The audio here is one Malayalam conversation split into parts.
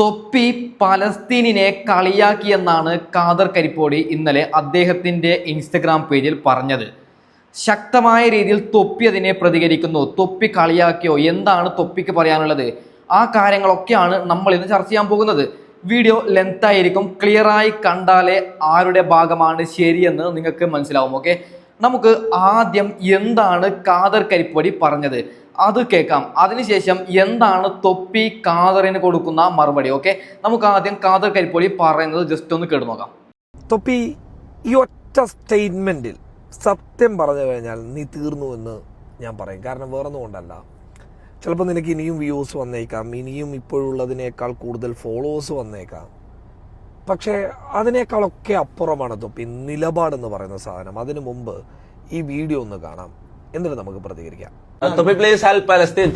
തൊപ്പി പലസ്തീനിനെ കളിയാക്കിയെന്നാണ് ഖാദർ കരിപ്പോടി ഇന്നലെ അദ്ദേഹത്തിന്റെ ഇൻസ്റ്റഗ്രാം പേജിൽ പറഞ്ഞത്. ശക്തമായ രീതിയിൽ തൊപ്പി അതിനെ പ്രതികരിക്കുന്നു. തൊപ്പി കളിയാക്കിയോ? എന്താണ് തൊപ്പിക്ക് പറയാനുള്ളത്? ആ കാര്യങ്ങളൊക്കെയാണ് നമ്മൾ ഇന്ന് ചർച്ച ചെയ്യാൻ പോകുന്നത്. വീഡിയോ ലെങ്ത് ആയിരിക്കും ക്ലിയറായി കണ്ടാലേ ആരുടെ ഭാഗമാണ് ശരിയെന്ന് നിങ്ങൾക്ക് മനസ്സിലാവും ഓക്കെ? നമുക്ക് ആദ്യം എന്താണ് ഖാദർ കരിപ്പൊടി പറഞ്ഞത്? അത് കേൾക്കാം. അതിനുശേഷം എന്താണ് തൊപ്പി കാതറിന് കൊടുക്കുന്ന മറുപടി? ഓക്കെ നമുക്ക് ആദ്യം കാതർ കരിപ്പൊടി പറയുന്നത് ജസ്റ്റ് ഒന്ന് കേട്ടു നോക്കാം. തൊപ്പി ഈ ഒറ്റ സ്റ്റേറ്റ്മെന്റിൽ സത്യം പറഞ്ഞു കഴിഞ്ഞാൽ നീ തീർന്നു എന്ന് ഞാൻ പറയും. കാരണം വേറൊന്നും കൊണ്ടല്ല. ചിലപ്പോൾ നിനക്ക് ഇനിയും വ്യൂസ് വന്നേക്കാം. ഇനിയും ഇപ്പോഴുള്ളതിനേക്കാൾ കൂടുതൽ ഫോളോവേഴ്സ് വന്നേക്കാം. പക്ഷേ അതിനേക്കാളൊക്കെ അപ്പുറമാണ് തൊപ്പി. നിലപാടെന്ന് പറയുന്ന സാധനം. അതിനു മുമ്പ് ഈ വീഡിയോ ഒന്ന് കാണാം. എന്നിട്ട് നമുക്ക് പ്രതികരിക്കാം.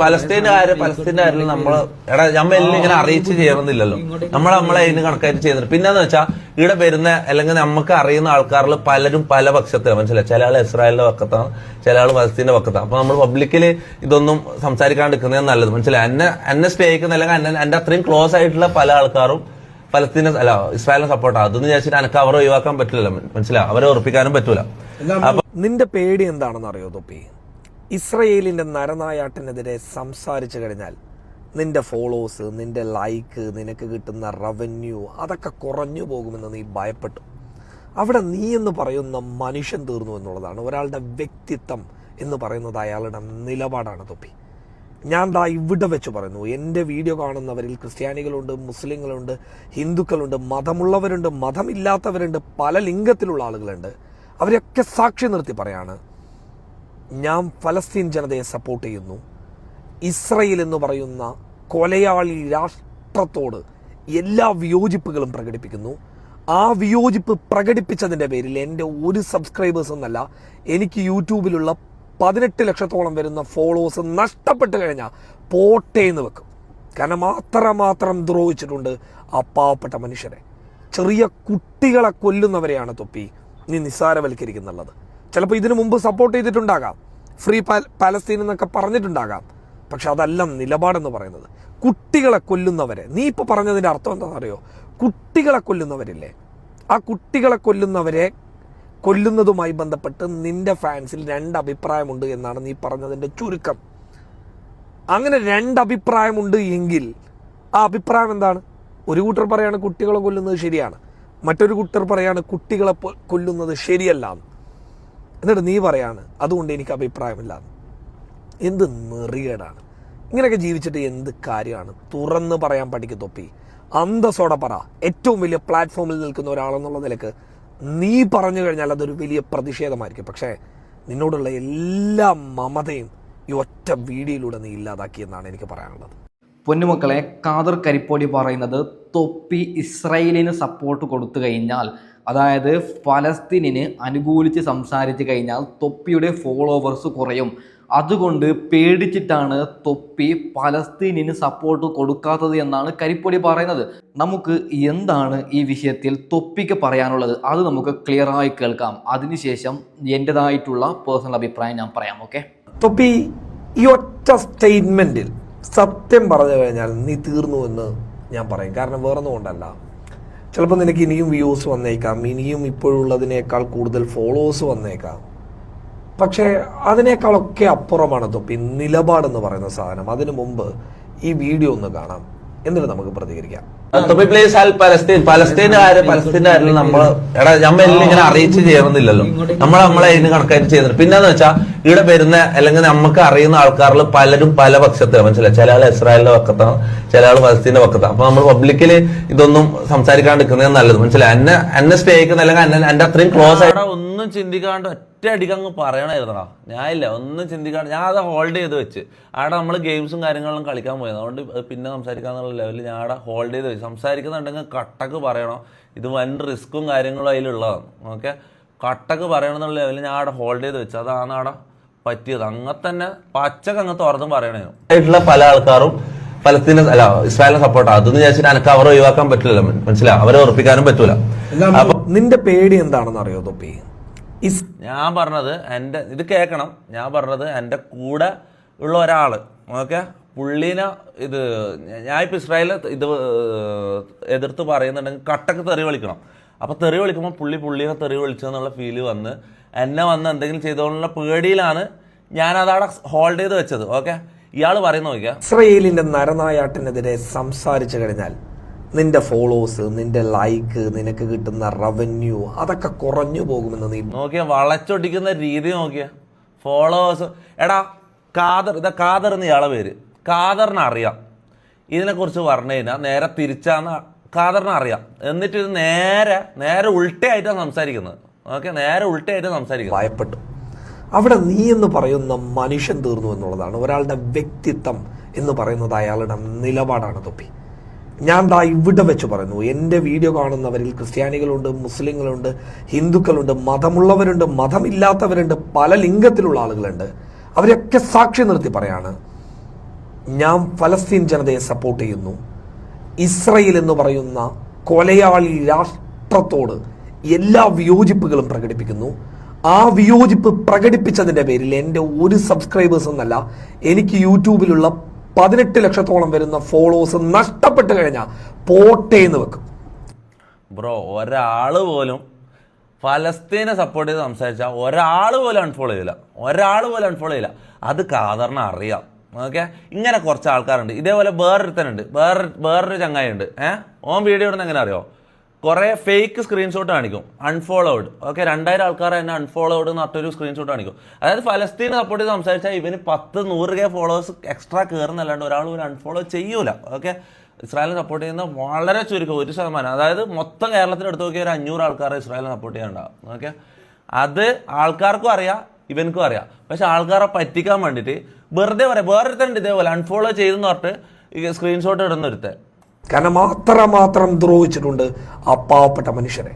പലസ്തീനുകാര് പലസ്തീനുകാരിൽ നമ്മൾ എടാ എല്ലാം ഇങ്ങനെ അറിയിച്ച് ചെയ്യണമെന്നില്ലല്ലോ നമ്മൾ നമ്മളെ അതിന് കണക്കായിട്ട് ചെയ്യുന്നുണ്ട് പിന്നെന്ന് വെച്ചാൽ ഇവിടെ വരുന്ന അല്ലെങ്കിൽ നമുക്ക് അറിയുന്ന ആൾക്കാരിൽ പലരും പല പക്ഷത്തിലാണ് മനസ്സിലായി? ചില ആൾ ഇസ്രായേലിന്റെ പക്കത്താണ് ചില ആൾ പലസ്തീന്റെ പക്കത്താണ് അപ്പൊ നമ്മൾ പബ്ലിക്കിൽ ഇതൊന്നും സംസാരിക്കാണ്ടിരിക്കുന്നത് നല്ലത്. മനസ്സിലായി? എന്നെ എന്നെ സ്നേഹിക്കുന്ന അല്ലെങ്കിൽ എന്നെ എന്റെ അത്രയും ക്ലോസ് ആയിട്ടുള്ള പല ആൾക്കാരും പലസ്തീനെ അല്ല ഇസ്രായേലിനെ സപ്പോർട്ട് അതൊന്നും വിചാരിച്ചിട്ട് എനിക്ക് അവരെ ഒഴിവാക്കാൻ പറ്റില്ല മനസ്സിലായി? അവരെ ഉറപ്പിക്കാനും പറ്റൂല. അപ്പൊ നിന്റെ പേടി എന്താണെന്ന് അറിയോ തൊപ്പി? ഇസ്രയേലിന്റെ നരനായാട്ടിനെതിരെ സംസാരിച്ചു കഴിഞ്ഞാൽ നിന്റെ ഫോളോവേഴ്സ് നിന്റെ ലൈക്ക് നിനക്ക് കിട്ടുന്ന റവന്യൂ അതൊക്കെ കുറഞ്ഞു പോകുമെന്ന് നീ ഭയപ്പെട്ടു. അവിടെ നീ എന്ന് പറയുന്ന മനുഷ്യൻ തീർന്നു എന്നുള്ളതാണ്. ഒരാളുടെ വ്യക്തിത്വം എന്ന് പറയുന്നത് അയാളുടെ നിലപാടാണ് തൊപ്പി. ഞാൻ ദാ ഇവിടെ വെച്ച് പറയുന്നു. എന്റെ വീഡിയോ കാണുന്നവരിൽ ക്രിസ്ത്യാനികളുണ്ട് മുസ്ലിങ്ങളുണ്ട് ഹിന്ദുക്കളുണ്ട് മതമുള്ളവരുണ്ട് മതമില്ലാത്തവരുണ്ട് പല ലിംഗത്തിലുള്ള ആളുകളുണ്ട്. അവരെയൊക്കെ സാക്ഷി നിർത്തി പറയാണ് ഞാൻ ഫലസ്തീൻ ജനതയെ സപ്പോർട്ട് ചെയ്യുന്നു. ഇസ്രയേൽ എന്ന് പറയുന്ന കൊലയാളി രാഷ്ട്രത്തോട് എല്ലാ വിയോജിപ്പുകളും പ്രകടിപ്പിക്കുന്നു. ആ വിയോജിപ്പ് പ്രകടിപ്പിച്ചതിന്റെ പേരിൽ എന്റെ ഒരു സബ്സ്ക്രൈബേഴ്സ് എന്നല്ല എനിക്ക് യൂട്യൂബിലുള്ള പതിനെട്ട് ലക്ഷത്തോളം വരുന്ന ഫോളോവേഴ്സ് നഷ്ടപ്പെട്ട് കഴിഞ്ഞാൽ പോട്ടേ എന്ന് വെക്കും. കാരണം മാത്രമാത്രം ദ്രോഹിച്ചിട്ടുണ്ട് ആ പാവപ്പെട്ട മനുഷ്യരെ. ചെറിയ കുട്ടികളെ കൊല്ലുന്നവരെയാണ് തൊപ്പി. നീ നിസ്സാരവൽക്കരിക്കുന്നുള്ളത്. ചിലപ്പോൾ ഇതിനു മുമ്പ് സപ്പോർട്ട് ചെയ്തിട്ടുണ്ടാകാം. ഫ്രീ പാലസ്തീൻ എന്നൊക്കെ പറഞ്ഞിട്ടുണ്ടാകാം. പക്ഷെ അതല്ല നിലപാടെന്ന് പറയുന്നത്. കുട്ടികളെ കൊല്ലുന്നവരെ. നീ ഇപ്പോൾ പറഞ്ഞതിന്റെ അർത്ഥം എന്താണെന്നറിയോ? കുട്ടികളെ കൊല്ലുന്നവരില്ലേ? ആ കുട്ടികളെ കൊല്ലുന്നവരെ കൊല്ലുന്നതുമായി ബന്ധപ്പെട്ട് നിന്റെ ഫാൻസിൽ രണ്ട് അഭിപ്രായമുണ്ട് എന്നാണ് നീ പറഞ്ഞതിന്റെ ചുരുക്കം. അങ്ങനെ രണ്ട് അഭിപ്രായമുണ്ട് എങ്കിൽ ആ അഭിപ്രായം എന്താണ്? ഒരു കൂട്ടർ പറയാണ് കുട്ടികളെ കൊല്ലുന്നത് ശരിയാണ്. മറ്റൊരു കുട്ടർ പറയാണ് കുട്ടികളെ കൊല്ലുന്നത് ശരിയല്ല. എന്ന്. എന്നിട്ട് നീ പറയാണ് അതുകൊണ്ട് എനിക്ക് അഭിപ്രായമില്ല. എന്ത് നെറികേടാണ് ഇങ്ങനെയൊക്കെ ജീവിച്ചിട്ട് എന്ത് കാര്യമാണ്. തുറന്ന് പറയാൻ പഠിക്കും തൊപ്പി. അന്തസ്സോടെ പറ. ഏറ്റവും വലിയ പ്ലാറ്റ്ഫോമിൽ നിൽക്കുന്ന ഒരാളെന്നുള്ള നിലയ്ക്ക് നീ പറഞ്ഞു കഴിഞ്ഞാൽ അതൊരു വലിയ പ്രതിഷേധമായിരിക്കും. പക്ഷേ നിന്നോടുള്ള എല്ലാ മമതയും ഈ ഒറ്റ വീഡിയോയിലൂടെ നീ ഇല്ലാതാക്കിയെന്നാണ് എനിക്ക് പറയാനുള്ളത്. പൊന്നുമക്കളെ ഖാദർ കരിപ്പോടി പറയുന്നത് തൊപ്പി ഇസ്രയേലിന് സപ്പോർട്ട് കൊടുത്തു കഴിഞ്ഞാൽ അതായത് ഫലസ്തീനിന് അനുകൂലിച്ച് സംസാരിച്ച് കഴിഞ്ഞാൽ തൊപ്പിയുടെ ഫോളോവേഴ്സ് കുറയും. അതുകൊണ്ട് പേടിച്ചിട്ടാണ് തൊപ്പി പലസ്തീനിന് സപ്പോർട്ട് കൊടുക്കാത്തത് എന്നാണ് കരിപ്പൊടി പറയുന്നത്. നമുക്ക് എന്താണ് ഈ വിഷയത്തിൽ തൊപ്പിക്ക് പറയാനുള്ളത്? അത് നമുക്ക് ക്ലിയറായി കേൾക്കാം. അതിനുശേഷം എന്റെതായിട്ടുള്ള പേഴ്സണൽ അഭിപ്രായം ഞാൻ പറയാം ഓക്കെ തൊപ്പി ഈ ഒറ്റ സ്റ്റേറ്റ്മെന്റിൽ സത്യം പറഞ്ഞു കഴിഞ്ഞാൽ നീ തീർന്നു എന്ന് ഞാൻ പറയും. കാരണം വേറൊന്നും കൊണ്ടല്ല. ചിലപ്പോൾ നിനക്ക് ഇനിയും വ്യൂസ് വന്നേക്കാം. ഇനിയും ഇപ്പോഴുള്ളതിനേക്കാൾ കൂടുതൽ ഫോളോവേഴ്സ് വന്നേക്കാം. പക്ഷേ അതിനേക്കാളൊക്കെ അപ്പുറമാണ് തൊപ്പി. നിലപാടെന്ന് പറയുന്ന സാധനം. അതിനു മുമ്പ് ഈ വീഡിയോ ഒന്ന് കാണാം. എന്നിട്ട് നമുക്ക് പ്രതികരിക്കാം. പലസ്തീനുകാര് പലസ്തീനുകാരിൽ നമ്മൾ എടാ നമ്മൾ ഇങ്ങനെ അറിയിച്ച് ചെയ്യണമെന്നില്ലല്ലോ നമ്മൾ നമ്മളെ അതിന് കണക്കായിട്ട് ചെയ്യുന്നുണ്ട് പിന്നെന്ന് വെച്ചാൽ ഇവിടെ വരുന്ന അല്ലെങ്കിൽ നമുക്ക് അറിയുന്ന ആൾക്കാരിൽ പലരും പല പക്ഷത്തിലാണ് മനസ്സിലായി ചില ആൾ ഇസ്രായേലിന്റെ പക്കത്താണ് ചില ആൾ പലസ്തീന്റെ പക്കത്താണ് അപ്പൊ നമ്മൾ പബ്ലിക്കിൽ ഇതൊന്നും സംസാരിക്കാണ്ടിരിക്കുന്നത് നല്ലത്. മനസ്സിലായി? എന്നെ എന്നെ സ്നേഹിക്കുന്ന അല്ലെങ്കിൽ എന്നെ എന്റെ അത്രയും ക്ലോസ് ആയിട്ട് ഒന്നും ചിന്തിക്കാണ്ട് ഒറ്റ അടിക്ക് അങ്ങ് പറയണമായിരുന്നടാ ഞാൻ ഇല്ല ഒന്നും ചിന്തിക്കാണ്ട് ഞാൻ അത് ഹോൾഡ് ചെയ്ത് വെച്ച്. അവിടെ നമ്മൾ ഗെയിംസും കാര്യങ്ങളും കളിക്കാൻ പോയത്. അതുകൊണ്ട് അത് പിന്നെ സംസാരിക്കാന്നുള്ള ലെവലിൽ ഞാൻ അവിടെ ഹോൾഡ് ചെയ്ത് വെച്ച്. സംസാരിക്കുന്നുണ്ടെങ്കിൽ കട്ടക്ക് പറയണം. ഇത് വൻ റിസ്ക്കും കാര്യങ്ങളും അതിലുള്ളതാണ്. ഓക്കെ കട്ടക്ക് പറയണം എന്നുള്ള ലെവലിൽ ഞാൻ അവിടെ ഹോൾഡ് ചെയ്ത് വെച്ചു. അതാണ് അവിടെ പറ്റിയത്. അങ്ങനെ തന്നെ പച്ചക്ക് അങ്ങ് തുറന്നും പറയണേ ആയിട്ടുള്ള പല ആൾക്കാരും ഫലസ്തീനെ അല്ല ഇസ്രായേലിനെ സപ്പോർട്ട് അതെന്ന് വിചാരിച്ചിട്ട് എനിക്ക് അവരെ ഒഴിവാക്കാൻ പറ്റില്ല മനസ്സിലാ അവരെ ഉറപ്പിക്കാനും പറ്റൂല. അപ്പൊ നിന്റെ പേടി എന്താണെന്ന് അറിയോ തൊപ്പി? ഇസ് ഞാൻ പറഞ്ഞത് എന്റെ ഇത് കേൾക്കണം. ഞാൻ പറഞ്ഞത് എന്റെ കൂടെ ഉള്ള ഒരാൾ ഓക്കെ? പുള്ളിനെ ഇത് ഞാൻ ഇപ്പോൾ ഇസ്രായേലിനെ ഇത് എതിർത്ത് പറയുന്നുണ്ടെങ്കിൽ കട്ടക്ക് തെറി വിളിക്കണം. അപ്പോൾ തെറി വിളിക്കുമ്പോൾ പുള്ളി പുള്ളിനെ തെറി വിളിച്ചെന്നുള്ള ഫീൽ വന്ന് എന്നെ വന്ന് എന്തെങ്കിലും ചെയ്തോളുള്ള പേടിയിലാണ് ഞാൻ അതവിടെ ഹോൾഡ് ചെയ്ത് വെച്ചത്. ഓക്കെ? ഇയാൾ പറയുന്ന നോക്കിയാൽ ഇസ്രയേലിന്റെ നരനായാട്ടിനെതിരെ സംസാരിച്ചു കഴിഞ്ഞാൽ നിന്റെ ഫോളോവേഴ്സ് നിന്റെ ലൈക്ക് നിനക്ക് കിട്ടുന്ന റവന്യൂ അതൊക്കെ കുറഞ്ഞു പോകുമെന്ന് നീ നോക്കിയ വളച്ചൊടിക്കുന്ന രീതി നോക്കിയ. ഫോളോവേഴ്സ് എടാ കാദർ ഇതാ കാദർ എന്ന് ഇയാളെ പേര്. കാദറിന് അറിയാം. ഇതിനെക്കുറിച്ച് പറഞ്ഞു കഴിഞ്ഞാൽ നേരെ തിരിച്ചാന്ന് കാദറിന് അറിയാം. എന്നിട്ട് ഇത് നേരെ നേരെ ഉൾട്ടയായിട്ടാണ് സംസാരിക്കുന്നത്. ഓക്കെ നേരെ ഉൾട്ടയായിട്ടാണ് സംസാരിക്കുന്നത്. ഭയപ്പെട്ടു. അവിടെ നീ എന്ന് പറയുന്ന മനുഷ്യൻ തീർന്നു എന്നുള്ളതാണ്. ഒരാളുടെ വ്യക്തിത്വം എന്ന് പറയുന്നത് അയാളുടെ നിലപാടാണ് തൊപ്പി. ഞാൻ ദാ ഇവിടെ വെച്ച് പറയുന്നു. എന്റെ വീഡിയോ കാണുന്നവരിൽ ക്രിസ്ത്യാനികളുണ്ട് മുസ്ലിങ്ങളുണ്ട് ഹിന്ദുക്കളുണ്ട് മതമുള്ളവരുണ്ട് മതമില്ലാത്തവരുണ്ട് പല ലിംഗത്തിലുള്ള ആളുകളുണ്ട്. അവരെയൊക്കെ സാക്ഷി നിർത്തി പറയാണ് ഞാൻ ഫലസ്തീൻ ജനതയെ സപ്പോർട്ട് ചെയ്യുന്നു. ഇസ്രയേൽ എന്ന് പറയുന്ന കൊലയാളി രാഷ്ട്രത്തോട് എല്ലാ വിയോജിപ്പുകളും പ്രകടിപ്പിക്കുന്നു. ആ വിയോജിപ്പ് പ്രകടിപ്പിച്ചതിന്റെ പേരിൽ എന്റെ ഒരു സബ്സ്ക്രൈബേഴ്സ് എന്നല്ല എനിക്ക് യൂട്യൂബിലുള്ള പതിനെട്ട് ലക്ഷത്തോളം വരുന്ന ഫോളോവേഴ്സ് നഷ്ടപ്പെട്ട് കഴിഞ്ഞാൽ പോട്ടേന്ന് വെക്കും. ബ്രോ ഒരാൾ പോലും ഫലസ്തീനെ സപ്പോർട്ട് ചെയ്ത് സംസാരിച്ചാൽ ഒരാൾ പോലും അൺഫോളോ ചെയ്യില്ല ഒരാൾ പോലും അൺഫോളോ ചെയ്യില്ല അത് കാതറിന് അറിയാം. ഓക്കെ? ഇങ്ങനെ കുറച്ച് ആൾക്കാരുണ്ട്. ഇതേപോലെ വേറൊരുത്തനുണ്ട്. വേറെ വേറൊരു ചങ്ങായി ഉണ്ട് ഏഹ് ഓൻ വീഡിയോ ഇടുന്ന എങ്ങനെ അറിയോ? കുറേ ഫേക്ക് സ്ക്രീൻഷോട്ട് കാണിക്കും. അൺഫോളോഡ് ഓക്കെ രണ്ടായിരം ആൾക്കാർ തന്നെ അൺഫോളോഡ് എന്ന് പറഞ്ഞൊരു സ്ക്രീൻഷോട്ട് കാണിക്കും. അതായത് ഫലസ്തീനെ സപ്പോർട്ട് ചെയ്ത് സംസാരിച്ചാൽ ഇവന് പത്ത് നൂറ് കെ ഫോളോവേഴ്സ് എക്സ്ട്രാ കയറുന്നല്ലാണ്ട് ഒരാൾ ഒരു അൺഫോളോ ചെയ്യൂല. ഓക്കെ ഇസ്രായേലിനെ സപ്പോർട്ട് ചെയ്യുന്ന വളരെ ചുരുക്കം ഒരു ശതമാനം. അതായത് മൊത്തം കേരളത്തിൽ എടുത്തു നോക്കിയ ഒരു അഞ്ഞൂറ് ആൾക്കാരെ ഇസ്രായേലിനെ സപ്പോർട്ട് ചെയ്യാനുണ്ടാവും. ഓക്കെ അത് ആൾക്കാർക്കും അറിയാം ഇവനക്കും അറിയാം. പക്ഷെ ആൾക്കാരെ പറ്റിക്കാൻ വേണ്ടിയിട്ട് വെറുതെ പറയാം. വേറൊരുത്തരുണ്ട് ഇതേപോലെ അൺഫോളോ ചെയ്തെന്ന് പറഞ്ഞിട്ട് സ്ക്രീൻഷോട്ട് ഇടുന്ന ഒരുത്തൻ കാരണം അത്രമാത്രം ദ്രോഹിച്ചിട്ടുണ്ട് ആ പാവപ്പെട്ട മനുഷ്യരെ.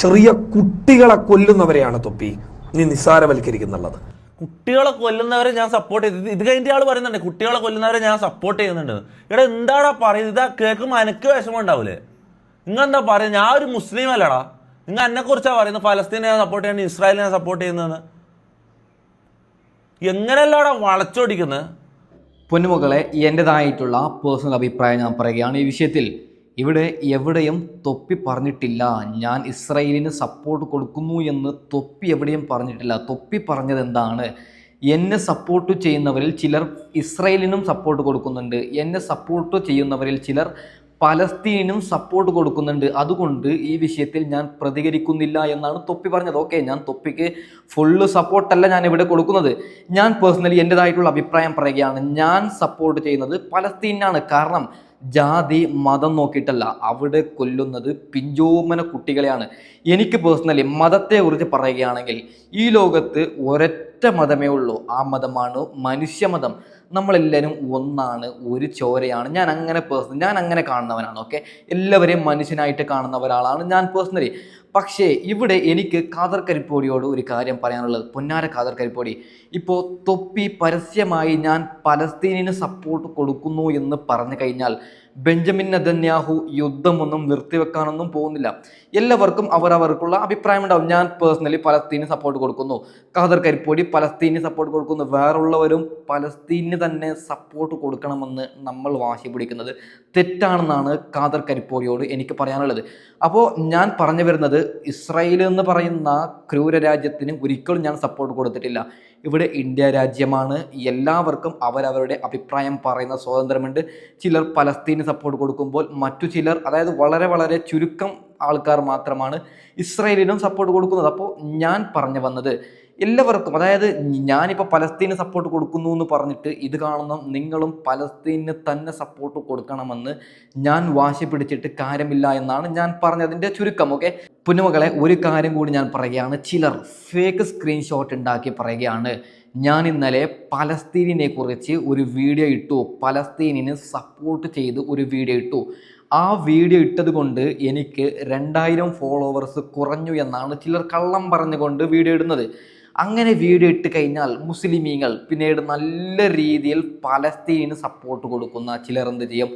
ചെറിയ കുട്ടികളെ കൊല്ലുന്നവരെയാണ് തൊപ്പി. നീ നിസ്സാരവൽക്കരിക്കുന്നുള്ളത്. കുട്ടികളെ കൊല്ലുന്നവരെ ഞാൻ സപ്പോർട്ട് ചെയ്തു ഇത് കഴിഞ്ഞ ആൾ പറയുന്നുണ്ട് കുട്ടികളെ കൊല്ലുന്നവരെ ഞാൻ സപ്പോർട്ട് ചെയ്യുന്നുണ്ട്. ഇവിടെ എന്താടാ പറയുന്നത്? ഇതാ കേൾക്കുമ്പോൾ എനിക്ക് വിഷമം ഉണ്ടാവില്ലേ നിങ്ങൾ എന്താ പറയുന്നത് ഞാൻ ഒരു മുസ്ലിം അല്ലടാ. നിങ്ങൾ എന്നെ കുറിച്ചാണ് പറയുന്നത്? ഫലസ്തീനെ ഞാൻ സപ്പോർട്ട് ചെയ്യുന്നത്? ഇസ്രായേലിനെ സപ്പോർട്ട് ചെയ്യുന്നതെന്ന് എങ്ങനെയല്ലാടാ വളച്ചൊടിക്കുന്നത്? പൊന്നുമക്കളെ എന്റെതായിട്ടുള്ള പേഴ്സണൽ അഭിപ്രായം ഞാൻ പറയുകയാണ് ഈ വിഷയത്തിൽ. ഇവിടെ എവിടെയും തൊപ്പി പറഞ്ഞിട്ടില്ല. ഞാൻ ഇസ്രയേലിന് സപ്പോർട്ട് കൊടുക്കുന്നു എന്ന് തൊപ്പി എവിടെയും പറഞ്ഞിട്ടില്ല. തൊപ്പി പറഞ്ഞത് എന്താണ്? എന്നെ സപ്പോർട്ട് ചെയ്യുന്നവരിൽ ചിലർ ഇസ്രയേലിനും സപ്പോർട്ട് കൊടുക്കുന്നുണ്ട്. എന്നെ സപ്പോർട്ട് ചെയ്യുന്നവരിൽ ചിലർ പലസ്തീനും സപ്പോർട്ട് കൊടുക്കുന്നുണ്ട്. അതുകൊണ്ട് ഈ വിഷയത്തിൽ ഞാൻ പ്രതികരിക്കുന്നില്ല എന്നാണ് തൊപ്പി പറഞ്ഞത്. ഓക്കെ ഞാൻ തൊപ്പിക്ക് ഫുള്ള് സപ്പോർട്ടല്ല ഞാൻ ഇവിടെ കൊടുക്കുന്നത്. ഞാൻ പേഴ്സണലി എന്റെതായിട്ടുള്ള അഭിപ്രായം പറയുകയാണ്. ഞാൻ സപ്പോർട്ട് ചെയ്യുന്നത് പലസ്തീനാണ് കാരണം ജാതി മതം നോക്കിയിട്ടല്ല. അവിടെ കൊല്ലുന്നത് പിഞ്ചോമന കുട്ടികളെയാണ്. എനിക്ക് പേഴ്സണലി മതത്തെക്കുറിച്ച് പറയുകയാണെങ്കിൽ ഈ ലോകത്ത് ഒരൊറ്റ മതമേ ഉള്ളൂ. ആ മതമാണ് മനുഷ്യമതം. നമ്മളെല്ലാവരും ഒന്നാണ് ഒരു ചോരയാണ്. ഞാൻ അങ്ങനെ പേഴ്സണൽ ഞാൻ അങ്ങനെ കാണുന്നവനാണ് ഓക്കെ എല്ലാവരെയും മനുഷ്യനായിട്ട് കാണുന്ന ഒരാളാണ് ഞാൻ പേഴ്സണലി പക്ഷേ ഇവിടെ എനിക്ക് കാദർ കരിപ്പോടിയോട് ഒരു കാര്യം പറയാനുള്ളത്. പൊന്നാര കരിപ്പോടി. ഇപ്പോൾ തൊപ്പി പരസ്യമായി ഞാൻ പലസ്തീനിന് സപ്പോർട്ട് കൊടുക്കുന്നു എന്ന് പറഞ്ഞു കഴിഞ്ഞാൽ ബെഞ്ചമിൻ നദന്യാഹു യുദ്ധമൊന്നും നിർത്തിവെക്കാനൊന്നും പോകുന്നില്ല. എല്ലാവർക്കും അവരവർക്കുള്ള അഭിപ്രായം ഉണ്ടാവും. ഞാൻ പേഴ്സണലി പലസ്തീന് സപ്പോർട്ട് കൊടുക്കുന്നു. ഖാദർ കരിപ്പോടി പലസ്തീന് സപ്പോർട്ട് കൊടുക്കുന്നു. വേറുള്ളവരും പലസ്തീന് തന്നെ സപ്പോർട്ട് കൊടുക്കണമെന്ന് നമ്മൾ വാശി പിടിക്കുന്നത് തെറ്റാണെന്നാണ് ഖാദർ കരിപ്പോരിയോട് എനിക്ക് പറയാനുള്ളത്. അപ്പോൾ ഞാൻ പറഞ്ഞു വരുന്നത് ഇസ്രായേൽ എന്ന് പറയുന്ന ക്രൂര രാജ്യത്തിന് ഒരിക്കലും ഞാൻ സപ്പോർട്ട് കൊടുത്തിട്ടില്ല. ഇവിടെ ഇന്ത്യ രാജ്യമാണ്. എല്ലാവർക്കും അവരവരുടെ അഭിപ്രായം പറയുന്ന സ്വാതന്ത്ര്യമുണ്ട്. ചിലർ പലസ്തീന് സപ്പോർട്ട് കൊടുക്കുമ്പോൾ മറ്റു ചിലർ അതായത് വളരെ വളരെ ചുരുക്കം ആൾക്കാർ മാത്രമാണ് ഇസ്രായേലിനും സപ്പോർട്ട് കൊടുക്കുന്നത്. അപ്പോൾ ഞാൻ പറഞ്ഞു വന്നത് എല്ലാവർക്കും അതായത് ഞാനിപ്പോൾ പലസ്തീന് സപ്പോർട്ട് കൊടുക്കുന്നു എന്ന് പറഞ്ഞിട്ട് ഇത് കാണുന്ന നിങ്ങളും പലസ്തീന് തന്നെ സപ്പോർട്ട് കൊടുക്കണമെന്ന് ഞാൻ വാശി പിടിച്ചിട്ട് കാര്യമില്ല എന്നാണ് ഞാൻ പറഞ്ഞതിന്റെ ചുരുക്കം ഓക്കെ പുന്നുമകളെ ഒരു കാര്യം കൂടി ഞാൻ പറയുകയാണ്. ചിലർ ഫേക്ക് സ്ക്രീൻഷോട്ട് ഉണ്ടാക്കി പറയുകയാണ്. ഞാൻ ഇന്നലെ പലസ്തീനിനെ കുറിച്ച് ഒരു വീഡിയോ ഇട്ടു. പലസ്തീനിന് സപ്പോർട്ട് ചെയ്ത് ഒരു വീഡിയോ ഇട്ടു. ആ വീഡിയോ ഇട്ടത് കൊണ്ട് എനിക്ക് രണ്ടായിരം ഫോളോവേഴ്സ് കുറഞ്ഞു എന്നാണ് ചിലർ കള്ളം പറഞ്ഞുകൊണ്ട് വീഡിയോ ഇടുന്നത്. അങ്ങനെ വീഡിയോ ഇട്ട് കഴിഞ്ഞാൽ മുസ്ലിമീങ്ങൾ പിന്നീട് നല്ല രീതിയിൽ പലസ്തീന് സപ്പോർട്ട് കൊടുക്കുന്ന ചിലർ എന്ത് ചെയ്യും?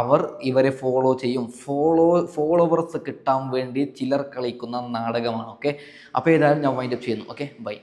അവർ ഇവരെ ഫോളോ ചെയ്യും. ഫോളോ ഫോളോവേഴ്സ് കിട്ടാൻ വേണ്ടി ചിലർ കളിക്കുന്ന നാടകമാണ് ഓക്കെ അപ്പോൾ ഏതായാലും ഞാൻ വൈൻഡപ്പ് ചെയ്യുന്നു ഓക്കെ ബൈ